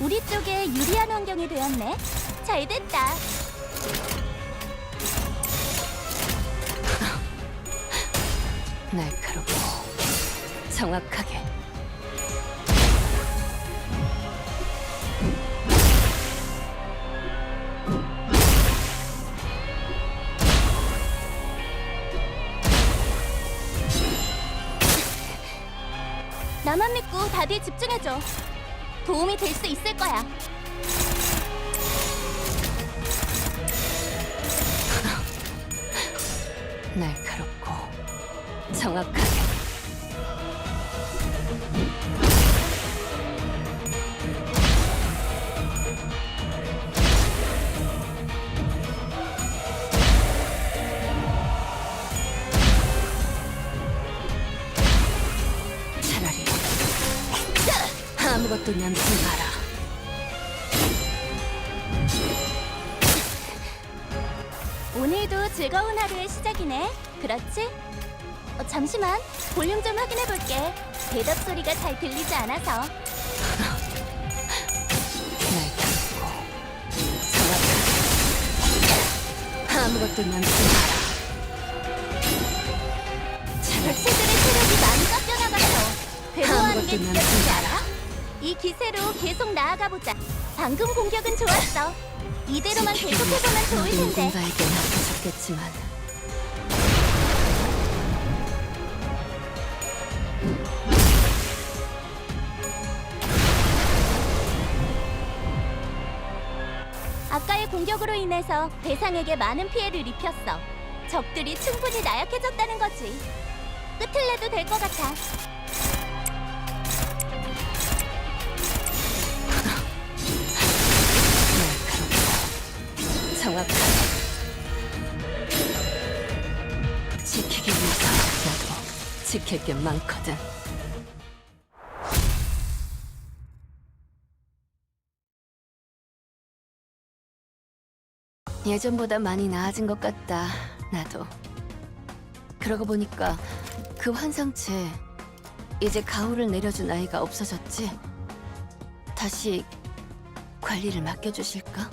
우리 쪽에 유리한 환경이 되었네. 잘 됐다. 날카롭고 정확하게 나만 믿고 다들 집중해줘. 도움이 될 수 있을 거야. 날카롭고 정확하게 아무것도 남지 마라. 오늘도 즐거운 하루의 시작이네. 그렇지? 어, 잠시만. 볼륨 좀 확인해 볼게. 대답 소리가 잘 들리지 않아서. 아무것도 남지 마라. 백세들의 체력이 많이 깎여나갔어. 괴로워하는 게 아무것도 남지 않아? 이 기세로 계속 나아가 보자. 방금 공격은 좋았어. 이대로만 계속해보면 좋을 텐데. 누군가에겐 아프셨겠지만 아까의 공격으로 인해서 대상에게 많은 피해를 입혔어. 적들이 충분히 나약해졌다는 거지. 끝을 내도 될 것 같아. 지킬 게 많거든. 예전보다 많이 나아진 것 같다. 나도. 그러고 보니까 그 환상체 이제 가호를 내려준 아이가 없어졌지. 다시 관리를 맡겨주실까?